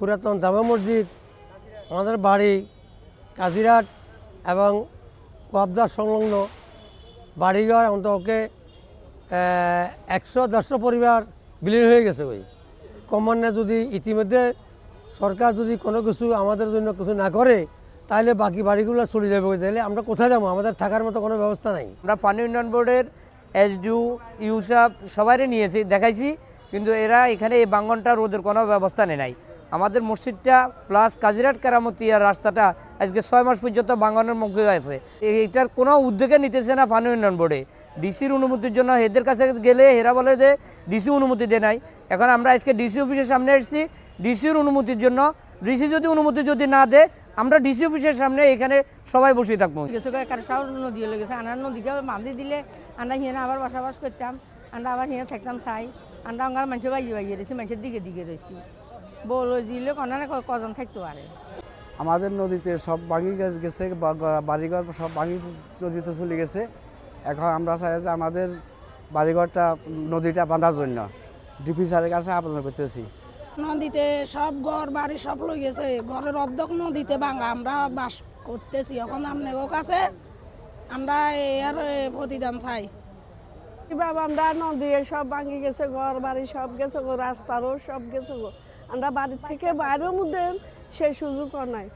পুরাতন জামা মসজিদ, আমাদের বাড়ি কাজিরাট এবং ওয়াবদার সংলগ্ন বাড়িঘর অন্তকে একশো দেড়শো পরিবার বিলীন হয়ে গেছে ওই। ক্রমান্বয়ে যদি ইতিমধ্যে সরকার যদি কোনো কিছু আমাদের জন্য কিছু না করে, তাহলে বাকি বাড়িগুলো চলে যাবে তাহলে আমরা কোথায় যাব? আমাদের থাকার মতো কোনো ব্যবস্থা নাই। আমরা পানি উন্নয়ন বোর্ডের এসডিউ ইউসাফ সবাইরে নিয়েছি, দেখাইছি, কিন্তু এরা এখানে এই বাঙ্গনটা রোদের কোনো ব্যবস্থা নেই নাই। আমাদের মসজিদটা প্লাস কাজিরাট কেরামতিয়ার রাস্তাটা আজকে ছয় মাস পর্যন্ত বাঙ্গনের মুখে আছে। এইটার কোনো উদ্যোগে নিতেছে না পানি উন্নয়ন বোর্ডে। ডিসির অনুমতির জন্য এদের কাছে গেলে এরা বলে যে ডিসি অনুমতি দেয় নাই। এখন আমরা আজকে ডিসি অফিসের সামনে এসেছি। ডিসির অনুমতির জন্য, ডিসি যদি অনুমতি যদি না দেয়, আমরা ডিসি অফিসের সামনে এখানে সবাই বসে থাকব। নদী আনার নদীকে দিলে আমরা হিয়ানে আবার বসবাস করতাম, আমরা আবার হিয়ানে থাকতাম চাই। আমরা আমার মানুষের বাইয়ে রয়েছি মানুষের দিকে দিকে রয়েছি। বলো দিলে কনা কজন থাকতে পারে? আমাদের নদীতে সব ভাঙি গেছে গেছে বাড়িঘর সব ভাঙি নদীতে চলে গেছে। এখন আমরা চাই যে আমাদের বাড়িঘরটা নদীটা বাঁধার জন্য। ডিপি স্যারের কাছে আবেদন করতেছি। নদীতে সব ঘর বাড়ি সব লই গেছে। ঘরের অর্ধেক নদীতে ভাঙা। আমরা বাস করতেছি। এখন আপনাদের কাছে আমরা এর প্রতিদান চাই। বাবা, আমরা নদীয়ে সব ভাঙি গেছে, ঘর বাড়ি সব গেছে গো, রাস্তারও সব গেছে গো। আমরা বাড়ির থেকে বাইরের মধ্যে সেই সুযোগও নাই।